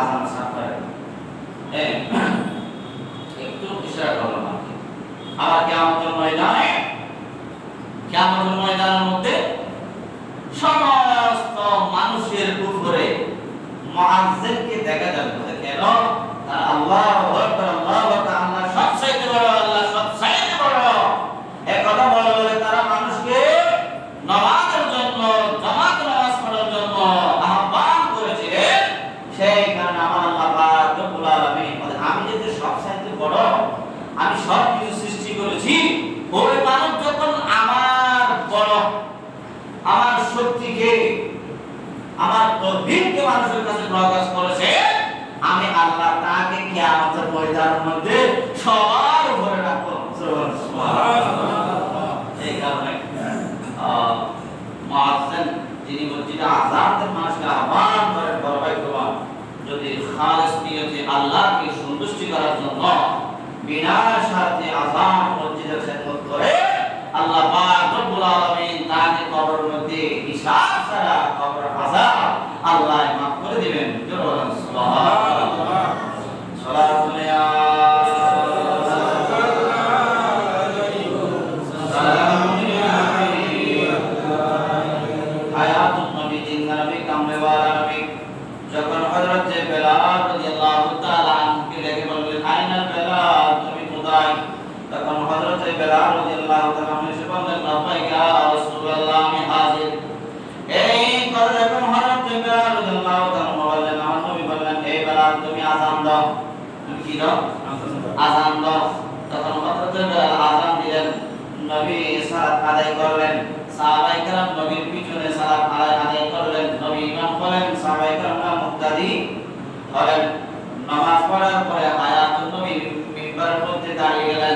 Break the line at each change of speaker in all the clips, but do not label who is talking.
আজান সাফার একটু ইশারা করলাম আমাকে। কি আবার কিয়ামতের ময়দানে কিয়ামতের ময়দানের মধ্যে সমস্ত মানুষের উপরে মুআজ্জিনকে দেখা যাবে বলে কেন তারা আল্লাহু আকবার আল্লাহু আকবার আল্লাহ সবচাইতে বড় আল্লাহ সবচাইতে বড় এই কথা বলে বলে তারা মানুষকে নামাজের জন্য জামাত নামাজ পড়ার জন্য আহ্বান করেছিলেন সেই কারণে আমার আল্লাহ পাক রব্বুল আলামিন বলে, আমি যদি সবচাইতে বড় আমি সব কিছু সৃষ্টি করেছি ওই মানুষ যখন আমার বড় আমার শক্তিকে আমার তৌহিদকে মানুষের কাছে প্রকাশ করেছে আমি আল্লাহ তাকে কিয়ামতের ময়দানের মধ্যে সবার উপরে রাখব সুবহানাল্লাহ। এই কারণে আহ, মুয়াজ্জিন যিনি মসজিদে আযান দেন মানুষকে আহ্বান করেন বরবাইতবান যদি খালেস নিয়তে আল্লাহকে সন্তুষ্টি করার জন্য বিনা স্বার্থে আযান বেলাল রাদিয়াল্লাহু তাআলা আনহু এসে বললেন লাব্বাইকা রাসূলুল্লাহ আমি হাজির এই কথা যখন হযরত বেলাল রাদিয়াল্লাহু তাআলা বললেন আমার নবী বললেন এই বেলাল তুমি আযান দাও তুমি কি দাও আযান দাও তখন হযরত বেলাল আযান দিলেন নবী সালাত আদায় করলেন সাহাবাই کرام নবীর পিছনে সালাত আদায় আদায় করলেন নবী ইমাম হলেন সাহাবাই کرام মুক্তাদি হলেন নামাজ পড়ার পরে আয়াতুন নবী মিম্বারের মধ্যে দাঁড়িয়ে গেলেন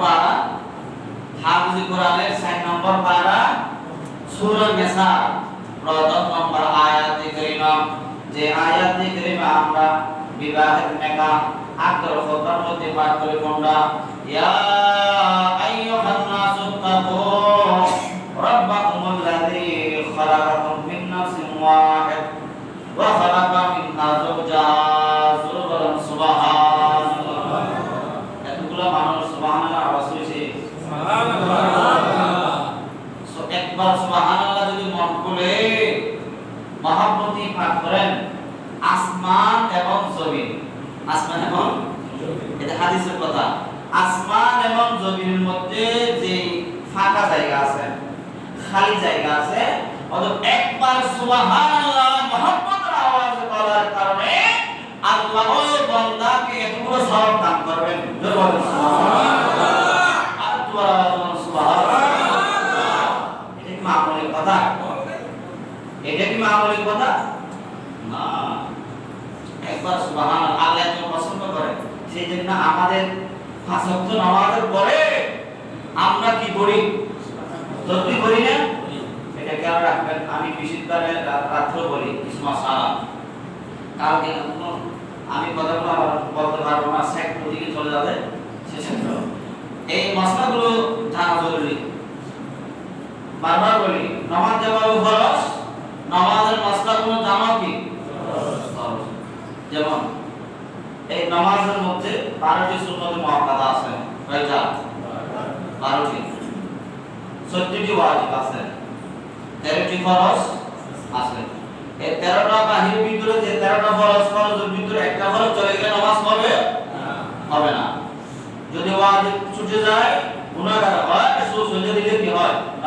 কোরআনের সাত নম্বর পারা সূরা নিসা প্রথম নম্বর আয়াতে কারিমা যে আয়াতে কারিমা আমরা বিবাহের মেকা আগ্রহ খতর মধ্যে পাঠ করে কোনটা ইয়া আইয়ুহান নাসু তাকু একবার সুবহানাল্লাহ যদি মন করে মহাব্বতী পাঠ করেন, আসমান এবং জমিন। আসমান এবং এটা হাদিসের কথা। আসমান এবং জমিনের মধ্যে যে ফাঁকা জায়গা আছে, খালি জায়গা আছে, অতএব একবার সুবহানাল্লাহ মহব্বতের আওয়াজ বলার কারণে আল্লাহ ওই বান্দাকে এতগুলো সওয়াব দান করবেন। সুবহানাল্লাহ। আর আওয়াজ সুবহানাল্লাহ। কথা? এটা কি মামুলি কথা? না। একবার সুবহানাল্লাহ, আল্লাহ এত পছন্দ করে সেই জন্য আমাদের পাঁচ নামাজের পরে আমরা কি করি? তসবিহ করি না? এটা খেয়াল রাখবেন, আমি বিশুদ্ধভাবে রাত্র বলি, ইসমা সালাম। কালকে আমি কথাগুলো বলতে পারব না সেক্টর দিকে চলে যাবে? সেক্ষেত্রে এই মশলাগুলো জানা জরুরি। বারবার বলি, নামাজ যেভাবে খরচ নামাজের মশলাগুলো জানা কি? খরচ। যেমন, এই নামাজের মধ্যে বারোটি সুন্নত মহাকাদা আছে, কয়টা? বারোটি। চোদ্দটি ওয়াজিব আছে, তেরোটি ফরজ আছে। এই তেরোটা বাহির ভিতরে যে তেরোটা ফরজ ফরজের ভিতরে একটা ফরজ চলে গেলে নামাজ হবে হবে না। যদি ওয়াজিব ছুটে যায়, গুনাহগার হয় হয়ে দিলে কি হয়?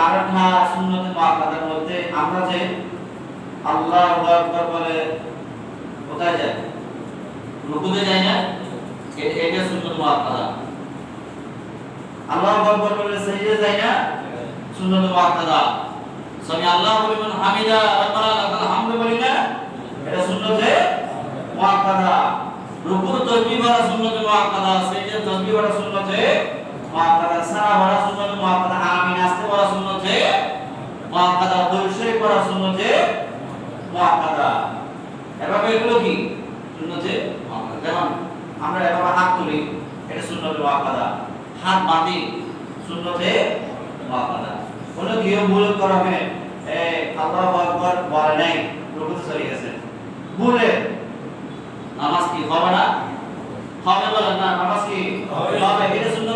আরেকটা সুন্নতে মুআক্কাদার মধ্যে আমরা যে আল্লাহু আকবার বলে, কোথায় যায়? রুকুতে যায় না? এটা সুন্নত মুআক্কাদা আল্লাহু আকবার বলে সাজদা যায় না? সুন্নত মুআক্কাদা সামি আল্লাহু লিমান হামিদা, রাব্বানা লাকাল হামদু বলি না? এটা সুন্নতে মুআক্কাদা রুকুর তাসবিহ বলা সুন্নতে মুআক্কাদা সাজদা তাসবিহ বলা সুন্নতে মুআক্কাদা সারা বলা সুন্নতে মুআক্কাদা আমিন আস্তে বলা সুন্নতে মুআক্কাদা দুরুদ পড়া সুন্নতে মুআক্কাদা এভাবে এগুলো কি? সুন্নতে মুআক্কাদা যেমন আমরা এভাবে হাত তুলি, এটা সুন্নতে মুআক্কাদা হাত বাঁধি, সুন্নতে মুআক্কাদা কোন কেউ ভুল করবে, এ, আল্লাহু আকবার বলে নাই, রুকুতে চলে গেছে। ভুলে নামাজ কি হবে না? হবে বলে না, নামাজ কি।
হবে?
এটা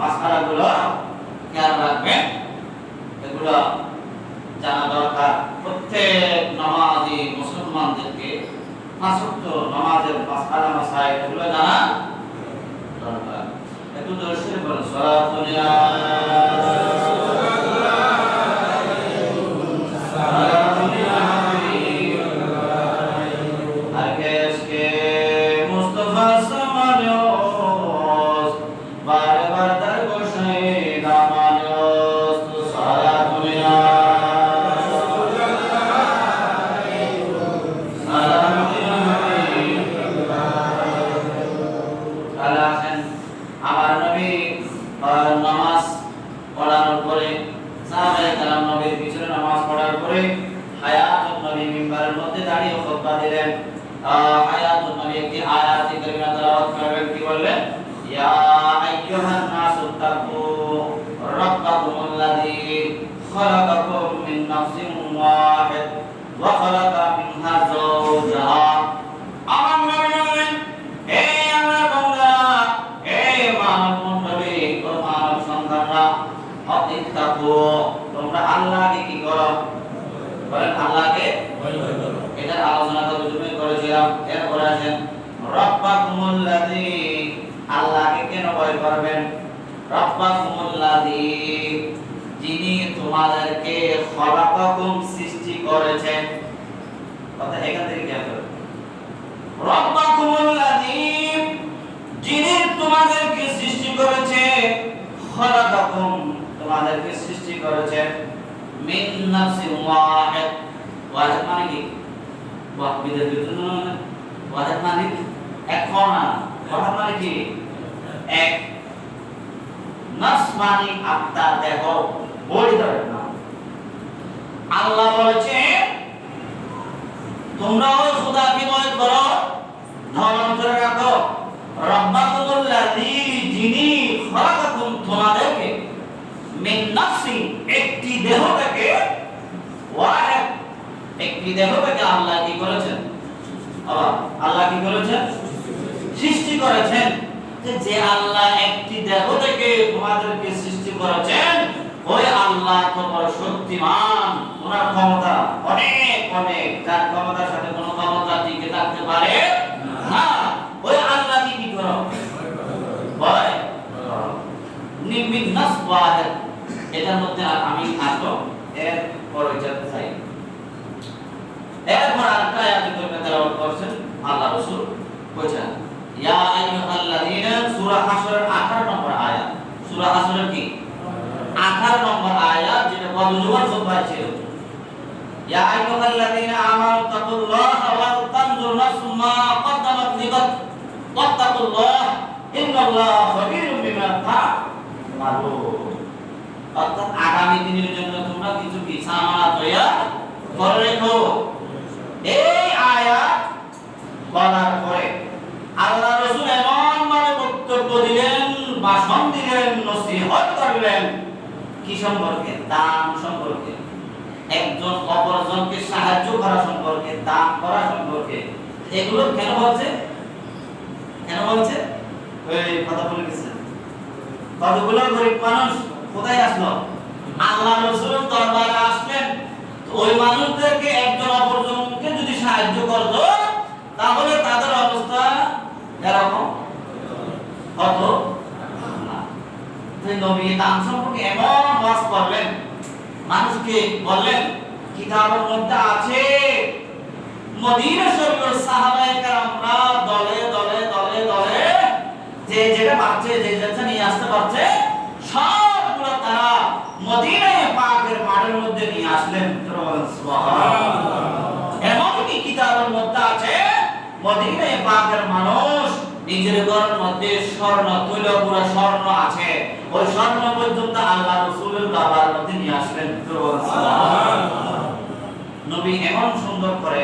মাসআলাগুলো খেয়াল রাখবেন। এগুলো জানা দরকার। প্রত্যেক নামাজি মুসলমানদেরকে পাঁচক্ত নামাজের মাসালা মাসাইল এগুলো জানা দরকার। একটু দর্শন বলেন, সালাতুল দাঁড়িয়ে খুতবা দিলেন। আহ, হায়াতুন নবী একটি আয়াত কারিমা তেলাওয়াত করবেন কি বললেন ইয়া আইয়ুহান নাসু তাকু রাব্বাকুমুল্লাযী খালাকাকুম মিন নাফসিন ওয়াহিদ ওয়া খালাকা মিনহা যাওজাহা তোমরা আল্লাহকে কি করো? বলেন আল্লাহকে এটার আলোচনা তো করেছিলাম। এরপরে আছেন, রব্বাকুমুল্লাযী আল্লাহকে কেন ভয় করবেন? রব্বাকুমুল্লাযী যিনি তোমাদেরকে খলাকাকুম সৃষ্টি করেছেন। কথা এখান থেকে খেয়াল করো। রব্বাকুমুল্লাযী যিনি তোমাদেরকে সৃষ্টি করেছে, খলাকাকুম তোমাদেরকে সৃষ্টি করেছে মিন নাফসিন ওয়াহিদ। ওয়াহিদ মানে কি? ওয়াহিদের জন্য ওয়াহিদ মানে এক কণা ওয়াহিদ মানে কি? এক। নফস মানে আত্মা দেহ বডি ধরে না আল্লাহ বলেছে তোমরা ওই খোদাকে ভয় করো ধারণ করে রাখো। রব্বাকুমুল্লাযী যিনি খলাকাকুম তোমাদেরকে মিন নাফসিন একটি দেহ থেকে ওয়াহিদ একটি দেহ থেকে আল্লাহ কি করেছেন? আল্লাহ। কি করেছেন? সৃষ্টি করেছেন। যে আল্লাহ একটি দেহ থেকে তোমাদেরকে সৃষ্টি করেছেন, ওই আল্লাহ তো বড় শক্তিমান। ওনার ক্ষমতা অনেক অনেক। যার ক্ষমতার সাথে কোনো ক্ষমতা টিকে থাকতে পারে না। ওই আল্লাহ কি কি করো? ভয় নিমিন এটার মধ্যে আমি আসব এর পরে যেতে চাই। এরপর আরেকটা আয়াত করবে তেলাওয়াত করছেন? আল্লাহ রাসূল। বলেছেন ইয়া আইয়ুহাল্লাযীনা, সূরা হাসরের 18 নম্বর আয়াত। সূরা হাসরের কি? 18 নম্বর আয়াত, যেটা গত জুমার খুতবায় ছিল। ইয়া আইয়ুহাল্লাযীনা আমানু তাকুল্লাহা ওয়া তানজুর নাফসুম মা কদ্দামাত লিগাদ। ওয়াত্তাকুল্লাহ, ইন্নাল্লাহা খাবীরুম বিমা তা'মালুন অর্থাৎ আগামী দিনের জন্য তোমরা কিছু বিছানা তৈরি করে রেখো। এই আয়াত বলার পরে আল্লাহ রসুল এমন ভাবে বক্তব্য দিলেন, ভাষণ দিলেন, নসিহত করলেন। কি সম্পর্কে? দান সম্পর্কে। একজন অপরজনকে সাহায্য করা সম্পর্কে দান করা সম্পর্কে। এগুলো কেন বলছে? কেন বলছে? ওই কথা বলে গেছে। কতগুলো গরিব মানুষ কোথায় আসলো? আল্লাহ রসুলের দরবারে আসলেন। ওই মানুষদেরকে একজন অপরজনকে যদি সাহায্য করতো, তাহলে তাদের অবস্থা এরকম হতো। নবী দান সম্পর্কে এমন করলেন, মানুষকে বললেন, কিতাবের মধ্যে আছে, মদিনা শরীফের সাহাবায়ে দলে দলে দলে দলে যে যেটা পারছে, যে যেটা নিয়ে আসতে পারছে তারা মদিনায় পাকের মাঠের মধ্যে নিয়ে আসলেন এমনকি কিতাবের মধ্যে আছে, মদিনায় পাকের মানুষ নিজের ঘরের মধ্যে স্বর্ণ তৈল পুরো স্বর্ণ আছে। ওই স্বর্ণ পর্যন্ত আল্লাহ রসুলের বাবার মধ্যে নিয়ে আসলেন নবী এমন সুন্দর করে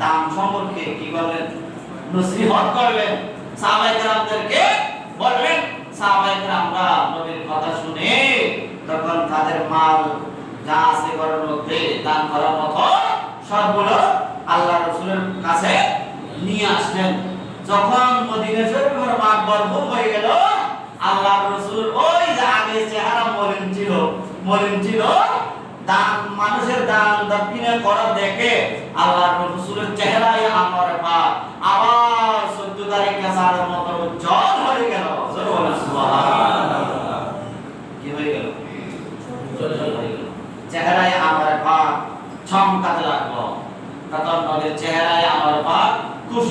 দান সম্পর্কে কি বললেন? নসিহত করলেন। সাহাবায়ে কেরামদেরকে বললেন, সাহাবায়ে নবীর কথা শুনে তখন তাদের মাল যা আছে ঘরের মধ্যে দান করার মতো সবগুলো আল্লাহ রসুলের কাছে নিয়ে আসলেন। যখন মদিনা শরীফের মাঠ ভরপুর হয়ে গেল আল্লাহ রসুল ওই যে আগে চেহারা মলিন ছিল মলিন ছিল, দান, মানুষের দান দক্ষিণে করা দেখে আল্লাহ রসুলের চেহারায় আমার পাক আবার চোদ্দ তারিখ কাছার মতো জল হয়ে গেল জোরে বলেন সুবহানাল্লাহ। কি হয়ে গেল জল হয়ে গেল। চেহারায় আমার পাক চমকাতে লাগল তখন নদীর চেহারায় আমার পাক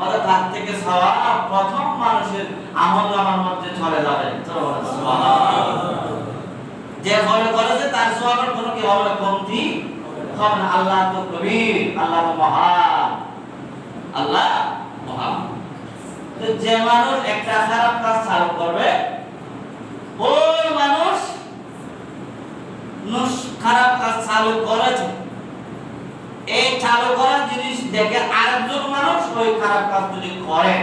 অর্থাৎ তার থেকে সওয়াব প্রথম মানুষের আমল নামার মধ্যে চলে যাবে। যে ফলে করেছে, তার সওয়াবের কোনো কি হবে কমতি হবে না। আল্লাহ তো কবির, আল্লাহ তো মহান। আল্লাহ মহান। তো যে মানুষ একটা খারাপ কাজ চালু করবে, ওই মানুষ খারাপ কাজ চালু করেছে। এই চালু করার জিনিস দেখে আরেকজন মানুষ ওই খারাপ কাজ যদি করে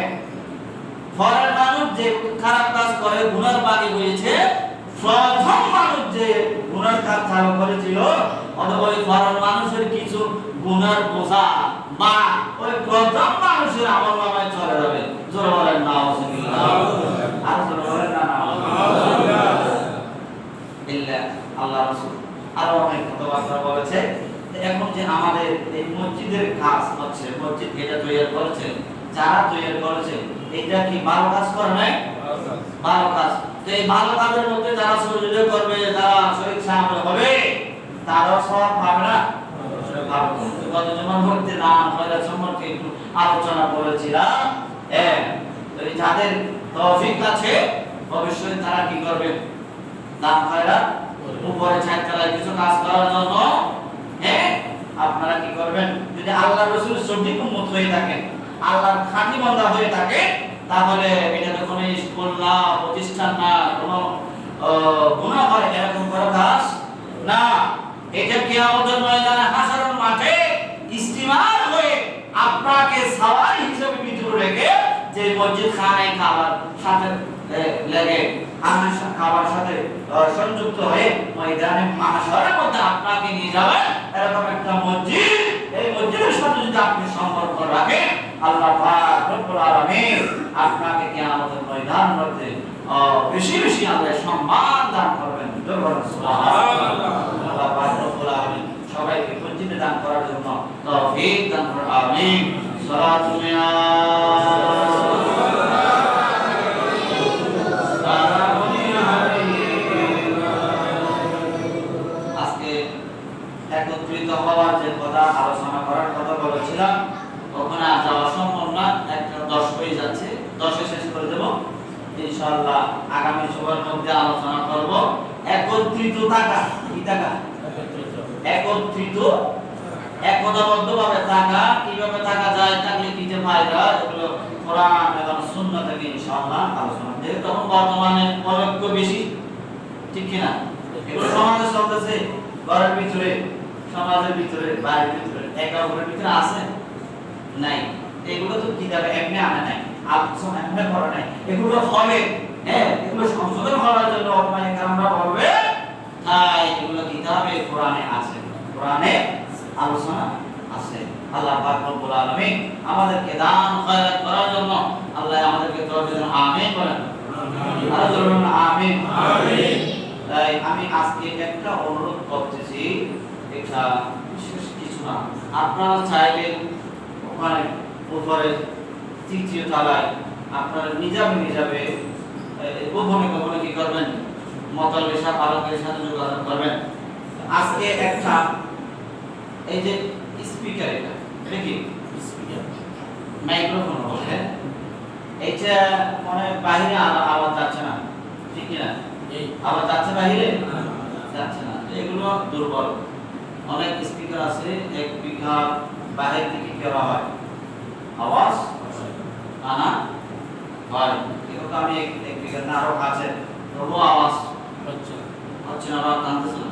ফরের মানুষ যে খারাপ কাজ করে গুনার বাকি হয়েছে প্রথম মানুষ যে গুনার কাজ চালু করেছিল ওই ফরের মানুষের কিছু গুনার বোঝা বা ওই প্রথম মানুষের আমল নামায় চলে যাবে জোরে বলেন না আল্লাহ রাসূল আরও অনেক কথাবার্তা বলেছে এখন যে আমাদের এই মসজিদের কাজ হচ্ছে মসজিদ এটা তৈরি করেছে যারা তৈরি করেছে এটা কি ভালো কাজ করে নাই? ভালো কাজ। তো এই ভালো কাজের মধ্যে যারা সহযোগিতা করবে যারা শরীর সাহায্য হবে তারাও সব পাবে না? গত দান সম্পর্কে একটু আলোচনা করেছিলাম। হ্যাঁ যাদের তৌফিক আছে অবশ্যই তারা কি করবে? দান খয়রাত উপরে কিছু কাজ করার জন্য হ্যাঁ আপনারা কি করবেন যদি আল্লাহ রসুল সঠিক উম্মত হয়ে থাকেন আল্লাহর খাঁটি বান্দা হয়ে থাকে, তাহলে এটা তো কোনো স্কুল না, প্রতিষ্ঠান না, কোনো গুণা হয়, এরকম কোনো কাজ না। এটা কিয়ামতের ময়দানে হাসারের মাঠে ইস্তিমার হয়ে আপনাকে সওয়াল হিসেবে ভিতরে রেখে যে মসজিদ খানায় খাবার সাথে লেগে খাবার সাথে সংযুক্ত হয়ে ময়দানে মাহাশরের মধ্যে আপনাকে নিয়ে যাবে এরকম একটা মসজিদ আল্লাহ পাক রব্বুল আপনাকে কিয়ামতের ময়দান মধ্যে বেশি বেশি আল্লাহ সম্মান দান করবেন। সবাইকে মসজিদে দান করার জন্য তৌফিক দান করুন। আমিন। সালাতু আজকে একত্রিত হওয়ার যে কথা আলোচনা করার কথা বলেছিলাম, ওখানে যাওয়া সম্ভব না একটা দশ হয়ে যাচ্ছে দশে শেষ করে দেব ইনশাআল্লাহ আগামী সবার মধ্যে আলোচনা করব। একত্রিত থাকা কি থাকা একত্রিত একতাবদ্ধ ভাবে থাকা কীভাবে থাকা যায় থাকলে কি যে ফায়দা এগুলো কোরআন এবং সুন্নাহ থেকে ইনশাআল্লাহ আলোচনা যেহেতু তখন বর্তমানে অনৈক্য বেশি, ঠিক কিনা? এগুলো সমাজে চলতেছে, ঘরের ভিতরে, সমাজের ভিতরে, বাড়ির ভিতরে, একে অপরের ভিতরে আছে? নাই। এগুলো তো কিতাবে এমনি আনে নাই আলোচনা এমনি করে নাই। এগুলো হবে হ্যাঁ এগুলো সংশোধন করার জন্য অপমানে আমরা বলবে তাই এগুলো কিতাবে কোরআনে আছে কোরআনে আলোচনা আছে। আল্লাহ পাক রব্বুল আলামিন আমাদেরকে দান খয়রাত করার জন্য আল্লাহ আমাদেরকে তৌফিক দেন আমিন বলেন। আরও বলুন আমিন।
আমিন।
তাই আমি আজকে একটা অনুরোধ করতেছি এটা বিশেষ কিছু না। আপনারা চাইলে ওখানে উপরে তৃতীয় তলায় আপনারা নিজাবে নিজাবে গোপনে গোপনে কি করবেন? মতলের সাথে পালকের সাথে যোগাযোগ করবেন। আজকে একটা এই যে স্পিকার এটা এটা কি? মাইক্রোফোন বলে এটা মানে বাইরে আলা- আওয়াজ যাচ্ছে না ঠিক না আওয়াজ যাচ্ছে বাইরে যাচ্ছে। না এগুলো দুর্বল। অনেক স্পিকার আছে এক বিঘা বাইরের দিকে করা হয়। আওয়াজ? আনা হয় কিন্তু আমি এক এক বিঘা না আরও কাছে তবুও আওয়াজ হচ্ছে না আবার টানতেছে না?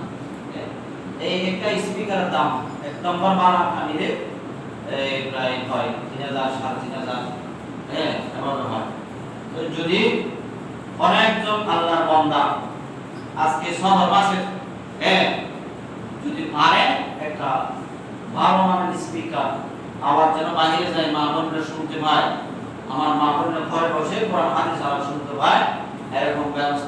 এই একটা স্পিকারের দাম এক নম্বর মাল আমি রে এই প্রায় হয় তিন হাজার সাড়ে তিন হাজার। হ্যাঁ এভাবে হয়। তো যদি অনেকজন আল্লাহর বান্দা আজকে সদর মাসে হ্যাঁ যদি পারে একটা ভালো মানের স্পিকার আবার যেন বাহিরে যায়, মা বোনরা শুনতে পায়। আমার মা বোনরা ঘরে বসে কোরআন হাদিস আবার শুনতে পায়। এরকম ব্যবস্থা